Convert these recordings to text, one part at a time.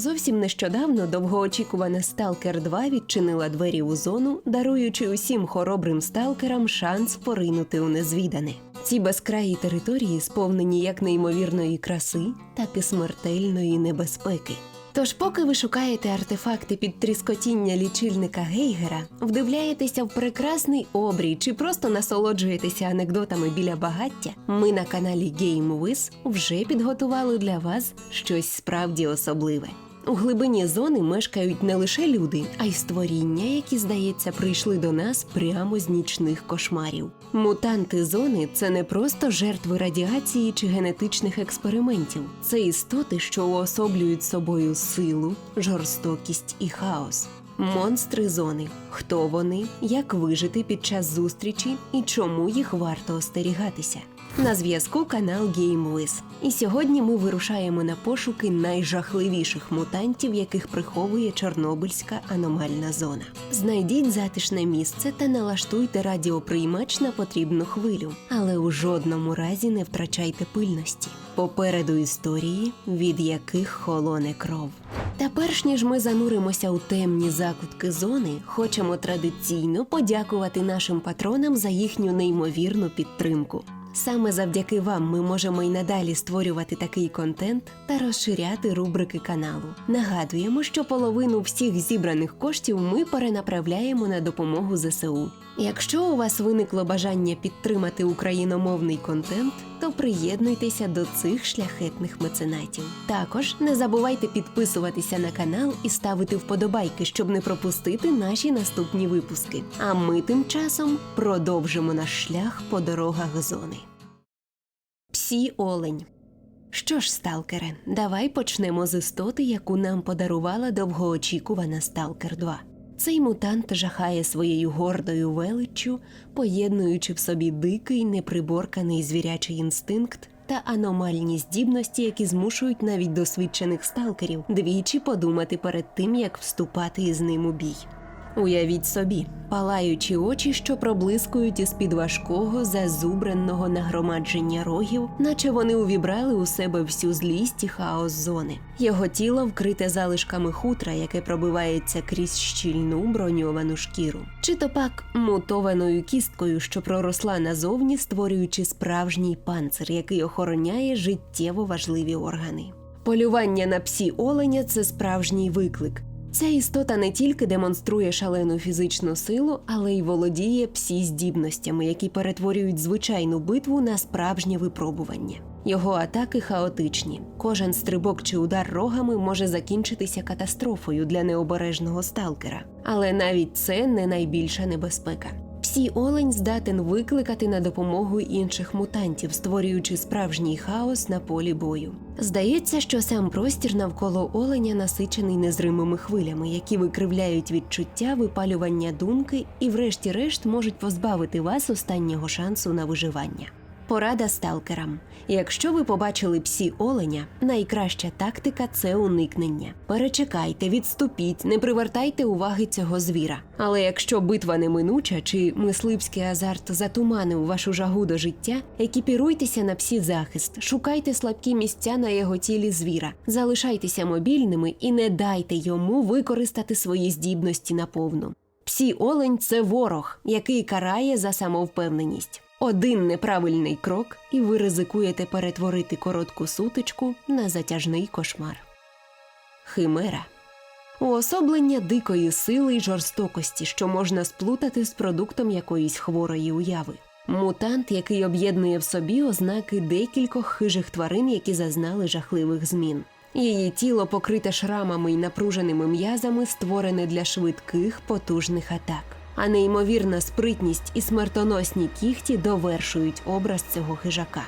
Зовсім нещодавно довгоочікувана Сталкер 2 відчинила двері у зону, даруючи усім хоробрим сталкерам шанс поринути у незвідане. Ці безкраї території сповнені як неймовірної краси, так і смертельної небезпеки. Тож, поки ви шукаєте артефакти під тріскотіння лічильника Гейгера, вдивляєтеся в прекрасний обрій чи просто насолоджуєтеся анекдотами біля багаття, ми на каналі GameWiz вже підготували для вас щось справді особливе. У глибині зони мешкають не лише люди, а й створіння, які, здається, прийшли до нас прямо з нічних кошмарів. Мутанти зони це не просто жертви радіації чи генетичних експериментів, це істоти, що уособлюють собою силу, жорстокість і хаос. Монстри зони. Хто вони, як вижити під час зустрічі і чому їх варто остерігатися. На зв'язку канал GameWiz. І сьогодні ми вирушаємо на пошуки найжахливіших мутантів, яких приховує Чорнобильська аномальна зона. Знайдіть затишне місце та налаштуйте радіоприймач на потрібну хвилю, але у жодному разі не втрачайте пильності. Попереду історії, від яких холоне кров. Та перш ніж ми зануримося у темні закутки зони, хочемо традиційно подякувати нашим патронам за їхню неймовірну підтримку. Саме завдяки вам ми можемо й надалі створювати такий контент та розширяти рубрики каналу. Нагадуємо, що половину всіх зібраних коштів ми перенаправляємо на допомогу ЗСУ. Якщо у вас виникло бажання підтримати україномовний контент, то приєднуйтеся до цих шляхетних меценатів. Також не забувайте підписуватися на канал і ставити вподобайки, щоб не пропустити наші наступні випуски. А ми тим часом продовжимо наш шлях по дорогах зони. Псі Олень. Що ж, сталкере, давай почнемо з істоти, яку нам подарувала довгоочікувана Сталкер 2. Цей мутант жахає своєю гордою величчю, поєднуючи в собі дикий, неприборканий звірячий інстинкт та аномальні здібності, які змушують навіть досвідчених сталкерів двічі подумати перед тим, як вступати із ним у бій. Уявіть собі, палаючі очі, що проблискують із під важкого, зазубреного нагромадження рогів, наче вони увібрали у себе всю злість і хаос зони. Його тіло вкрите залишками хутра, яке пробивається крізь щільну броньовану шкіру, чи то пак мутованою кісткою, що проросла назовні, створюючи справжній панцир, який охороняє життєво важливі органи. Полювання на псі оленя це справжній виклик. Ця істота не тільки демонструє шалену фізичну силу, але й володіє псі здібностями, які перетворюють звичайну битву на справжнє випробування. Його атаки хаотичні. Кожен стрибок чи удар рогами може закінчитися катастрофою для необережного сталкера. Але навіть це не найбільша небезпека. Псі олень здатен викликати на допомогу інших мутантів, створюючи справжній хаос на полі бою. Здається, що сам простір навколо оленя насичений незримими хвилями, які викривляють відчуття випалювання думки і, врешті-решт, можуть позбавити вас останнього шансу на виживання. Порада сталкерам. Якщо ви побачили псі оленя, найкраща тактика це уникнення. Перечекайте, відступіть, не привертайте уваги цього звіра. Але якщо битва неминуча чи мисливський азарт затуманив вашу жагу до життя, екіпіруйтеся на псі захист, шукайте слабкі місця на його тілі звіра, залишайтеся мобільними і не дайте йому використати свої здібності наповну. Псі олень це ворог, який карає за самовпевненість. Один неправильний крок, і ви ризикуєте перетворити коротку сутичку на затяжний кошмар. Химера уособлення дикої сили й жорстокості, що можна сплутати з продуктом якоїсь хворої уяви. Мутант, який об'єднує в собі ознаки декількох хижих тварин, які зазнали жахливих змін. Її тіло покрите шрамами й напруженими м'язами, створене для швидких потужних атак а неймовірна спритність і смертоносні кігті довершують образ цього хижака.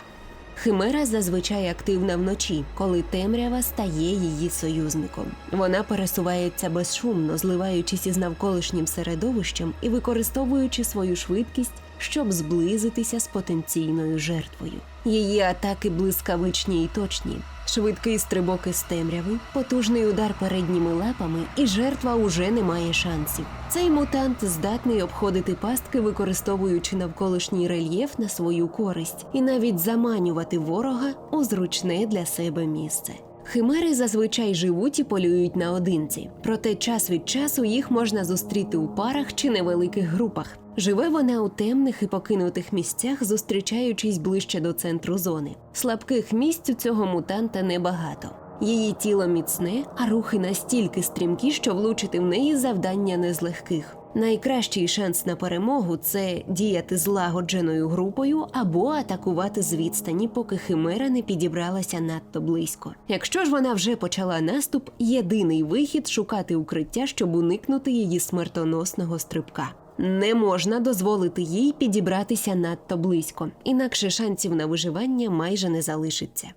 Химера зазвичай активна вночі, коли темрява стає її союзником. Вона пересувається безшумно, зливаючись із навколишнім середовищем і використовуючи свою швидкість, щоб зблизитися з потенційною жертвою. Її атаки блискавичні і точні, швидкий стрибок із темряви, потужний удар передніми лапами, і жертва уже не має шансів. Цей мутант здатний обходити пастки, використовуючи навколишній рельєф на свою користь, і навіть заманювати ворога у зручне для себе місце. Химери зазвичай живуть і полюють наодинці, проте час від часу їх можна зустріти у парах чи невеликих групах. Живе вона у темних і покинутих місцях, зустрічаючись ближче до центру зони. Слабких місць у цього мутанта небагато. Її тіло міцне, а рухи настільки стрімкі, що влучити в неї завдання не з легких. Найкращий шанс на перемогу це діяти злагодженою групою або атакувати з відстані, поки химера не підібралася надто близько. Якщо ж вона вже почала наступ, єдиний вихід шукати укриття, щоб уникнути її смертоносного стрибка. Не можна дозволити їй підібратися надто близько, інакше шансів на виживання майже не залишиться.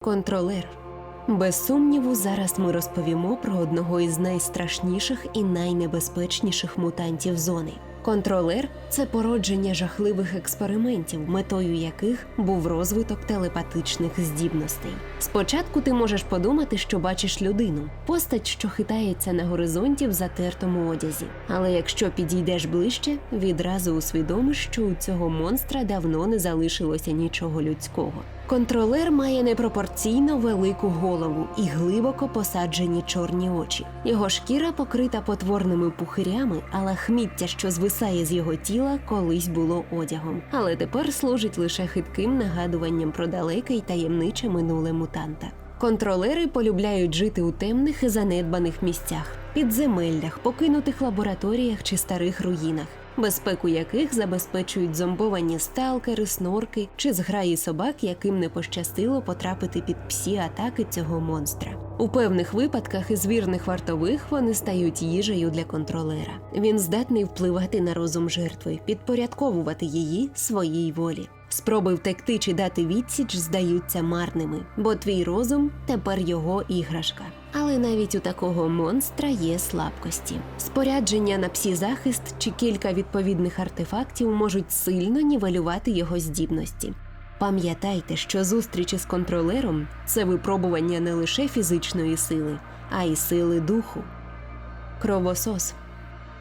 Контролер. Без сумніву, зараз ми розповімо про одного із найстрашніших і найнебезпечніших мутантів зони. Контролер це породження жахливих експериментів, метою яких був розвиток телепатичних здібностей. Спочатку ти можеш подумати, що бачиш людину, постать, що хитається на горизонті в затертому одязі. Але якщо підійдеш ближче, відразу усвідомиш, що у цього монстра давно не залишилося нічого людського. Контролер має непропорційно велику голову і глибоко посаджені чорні очі. Його шкіра покрита потворними пухирями, а лахміття, що звисає з його тіла, колись було одягом, але тепер служить лише хитким нагадуванням про далеке й таємниче минуле мутанта. Контролери полюбляють жити у темних і занедбаних місцях, підземеллях, покинутих лабораторіях чи старих руїнах, безпеку яких забезпечують зомбовані сталкери, снорки чи зграї собак, яким не пощастило потрапити під псі атаки цього монстра. У певних випадках із вірних вартових вони стають їжею для контролера. Він здатний впливати на розум жертви, підпорядковувати її своїй волі. Спроби втекти чи дати відсіч здаються марними, бо твій розум тепер його іграшка. Але навіть у такого монстра є слабкості. Спорядження на псі-захист чи кілька відповідних артефактів можуть сильно нівелювати його здібності. Пам'ятайте, що зустрічі з контролером це випробування не лише фізичної сили, а й сили духу. Кровосос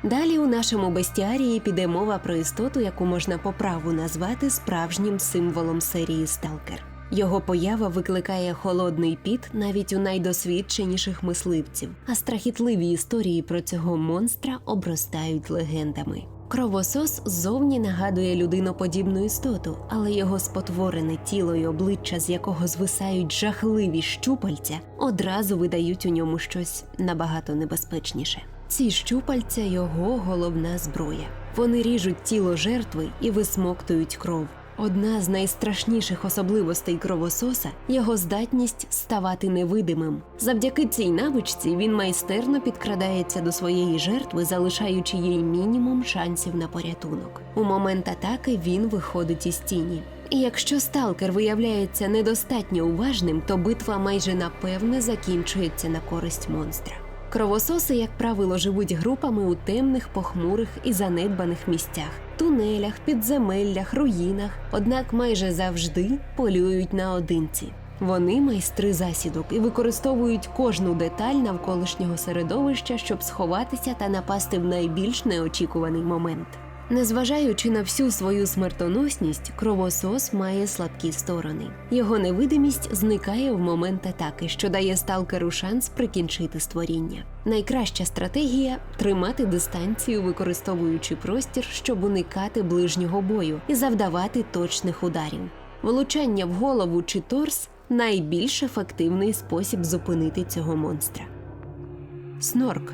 Далі у нашому бестіарії піде мова про істоту, яку можна по праву назвати справжнім символом серії Сталкер. Його поява викликає холодний піт навіть у найдосвідченіших мисливців, а страхітливі історії про цього монстра обростають легендами. Кровосос ззовні нагадує людиноподібну істоту, але його спотворене тіло і обличчя, з якого звисають жахливі щупальця, одразу видають у ньому щось набагато небезпечніше. Ці щупальця його головна зброя. Вони ріжуть тіло жертви і висмоктують кров. Одна з найстрашніших особливостей кровососа його здатність ставати невидимим. Завдяки цій навичці він майстерно підкрадається до своєї жертви, залишаючи їй мінімум шансів на порятунок. У момент атаки він виходить із тіні. І якщо сталкер виявляється недостатньо уважним, то битва майже напевне закінчується на користь монстра. Кровососи, як правило, живуть групами у темних, похмурих і занедбаних місцях, тунелях, підземеллях, руїнах, однак майже завжди полюють наодинці. Вони майстри засідок і використовують кожну деталь навколишнього середовища, щоб сховатися та напасти в найбільш неочікуваний момент. Незважаючи на всю свою смертоносність, кровосос має слабкі сторони. Його невидимість зникає в момент атаки, що дає сталкеру шанс прикінчити створіння. Найкраща стратегія тримати дистанцію, використовуючи простір, щоб уникати ближнього бою і завдавати точних ударів. Влучання в голову чи торс найбільш ефективний спосіб зупинити цього монстра. Снорк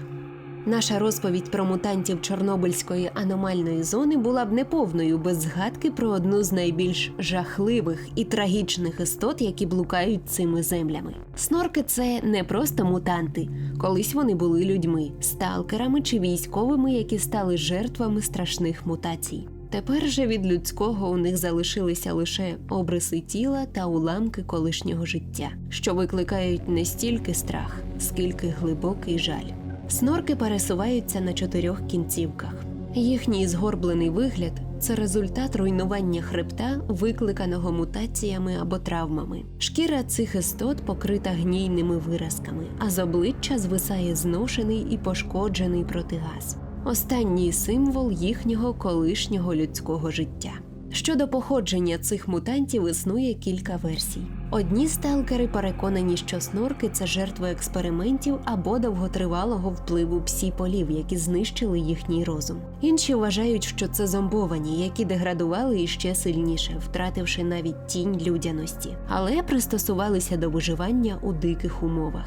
Наша розповідь про мутантів Чорнобильської аномальної зони була б неповною без згадки про одну з найбільш жахливих і трагічних істот, які блукають цими землями. Снорки це не просто мутанти, колись вони були людьми, сталкерами чи військовими, які стали жертвами страшних мутацій. Тепер же від людського у них залишилися лише обриси тіла та уламки колишнього життя, що викликають не стільки страх, скільки глибокий жаль. Снорки пересуваються на чотирьох кінцівках. Їхній згорблений вигляд це результат руйнування хребта, викликаного мутаціями або травмами. Шкіра цих істот покрита гнійними виразками, а з обличчя звисає зношений і пошкоджений протигаз. Останній символ їхнього колишнього людського життя. Щодо походження цих мутантів існує кілька версій. Одні сталкери переконані, що снорки це жертви експериментів або довготривалого впливу псі-полів, які знищили їхній розум. Інші вважають, що це зомбовані, які деградували іще сильніше, втративши навіть тінь людяності, але пристосувалися до виживання у диких умовах.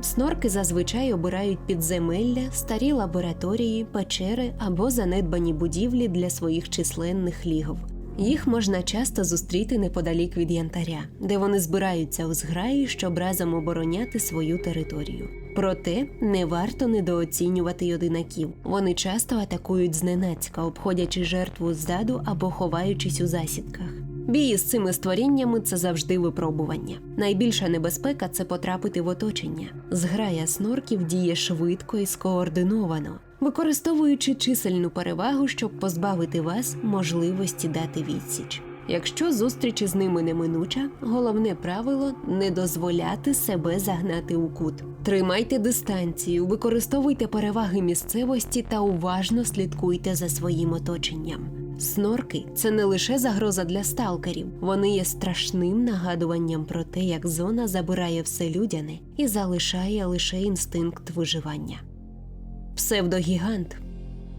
Снорки зазвичай обирають підземелля, старі лабораторії, печери або занедбані будівлі для своїх численних лігов. Їх можна часто зустріти неподалік від янтаря, де вони збираються у зграї, щоб разом обороняти свою територію. Проте не варто недооцінювати юдинаків. Вони часто атакують зненацька, обходячи жертву ззаду або ховаючись у засідках. Бій з цими створіннями це завжди випробування. Найбільша небезпека це потрапити в оточення. Зграя снорків діє швидко і скоординовано, використовуючи чисельну перевагу, щоб позбавити вас можливості дати відсіч. Якщо зустріч із ними неминуча, головне правило не дозволяти себе загнати у кут. Тримайте дистанцію, використовуйте переваги місцевості та уважно слідкуйте за своїм оточенням. Снорки це не лише загроза для сталкерів, вони є страшним нагадуванням про те, як зона забирає все людяне і залишає лише інстинкт виживання. Псевдогігант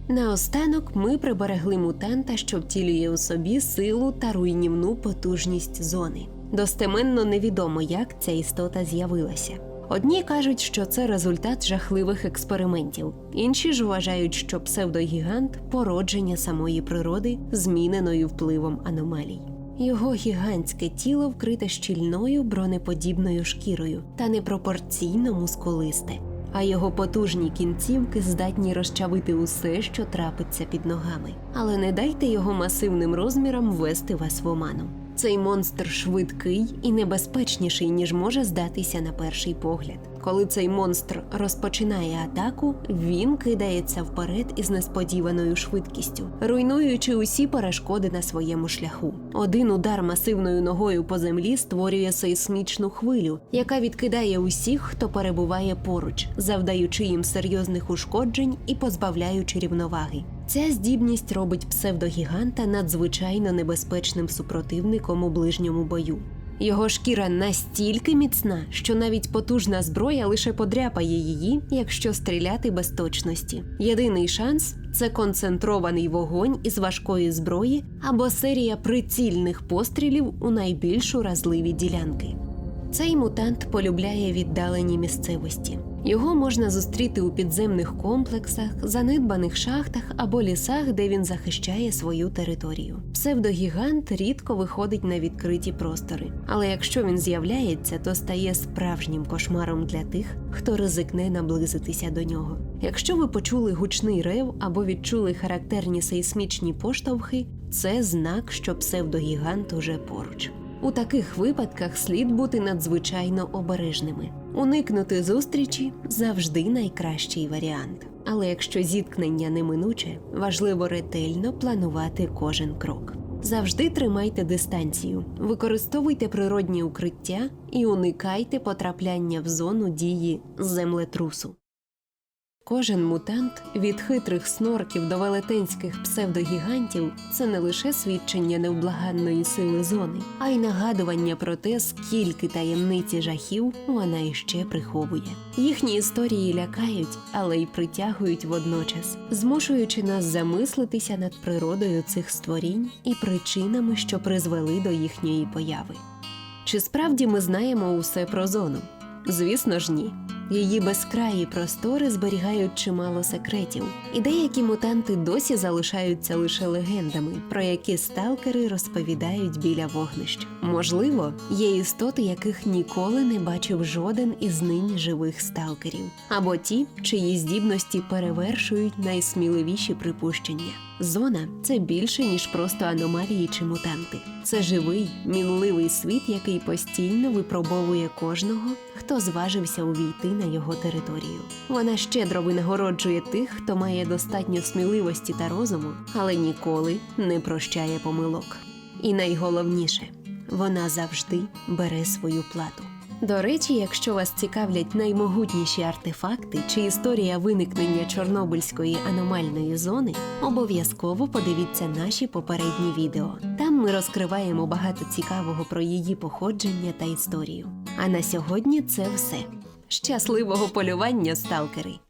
Наостанок ми приберегли мутанта, що втілює у собі силу та руйнівну потужність зони. Достеменно невідомо, як ця істота з'явилася. Одні кажуть, що це результат жахливих експериментів, інші ж вважають, що псевдогігант породження самої природи, зміненою впливом аномалій. Його гігантське тіло вкрите щільною бронеподібною шкірою та непропорційно мускулисте а його потужні кінцівки здатні розчавити усе, що трапиться під ногами. Але не дайте його масивним розмірам ввести вас в оману. Цей монстр швидкий і небезпечніший, ніж може здатися на перший погляд. Коли цей монстр розпочинає атаку, він кидається вперед із несподіваною швидкістю, руйнуючи усі перешкоди на своєму шляху. Один удар масивною ногою по землі створює сейсмічну хвилю, яка відкидає усіх, хто перебуває поруч, завдаючи їм серйозних ушкоджень і позбавляючи рівноваги. Ця здібність робить псевдогіганта надзвичайно небезпечним супротивником у ближньому бою. Його шкіра настільки міцна, що навіть потужна зброя лише подряпає її, якщо стріляти без точності. Єдиний шанс це концентрований вогонь із важкої зброї або серія прицільних пострілів у найбільш уразливі ділянки. Цей мутант полюбляє віддалені місцевості. Його можна зустріти у підземних комплексах, занедбаних шахтах або лісах, де він захищає свою територію. Псевдогігант рідко виходить на відкриті простори, але якщо він з'являється, то стає справжнім кошмаром для тих, хто ризикне наблизитися до нього. Якщо ви почули гучний рев або відчули характерні сейсмічні поштовхи, це знак, що псевдогігант уже поруч. У таких випадках слід бути надзвичайно обережними. Уникнути зустрічі завжди найкращий варіант. Але якщо зіткнення неминуче, важливо ретельно планувати кожен крок. Завжди тримайте дистанцію, використовуйте природні укриття і уникайте потрапляння в зону дії землетрусу. Кожен мутант від хитрих снорків до велетенських псевдогігантів це не лише свідчення невблаганної сили зони, а й нагадування про те, скільки таємниці жахів вона іще приховує. Їхні історії лякають, але й притягують водночас, змушуючи нас замислитися над природою цих створінь і причинами, що призвели до їхньої появи. Чи справді ми знаємо усе про зону? Звісно ж, ні. Її безкраї простори зберігають чимало секретів, і деякі мутанти досі залишаються лише легендами, про які сталкери розповідають біля вогнищ. Можливо, є істоти, яких ніколи не бачив жоден із нині живих сталкерів, або ті, чиї здібності перевершують найсміливіші припущення. Зона це більше ніж просто аномалії чи мутанти. Це живий, мінливий світ, який постійно випробовує кожного, хто зважився увійти на його територію. Вона щедро винагороджує тих, хто має достатньо сміливості та розуму, але ніколи не прощає помилок. І найголовніше, вона завжди бере свою плату. До речі, якщо вас цікавлять наймогутніші артефакти чи історія виникнення Чорнобильської аномальної зони, обов'язково подивіться наші попередні відео. Там ми розкриваємо багато цікавого про її походження та історію. А на сьогодні це все. Щасливого полювання, сталкери!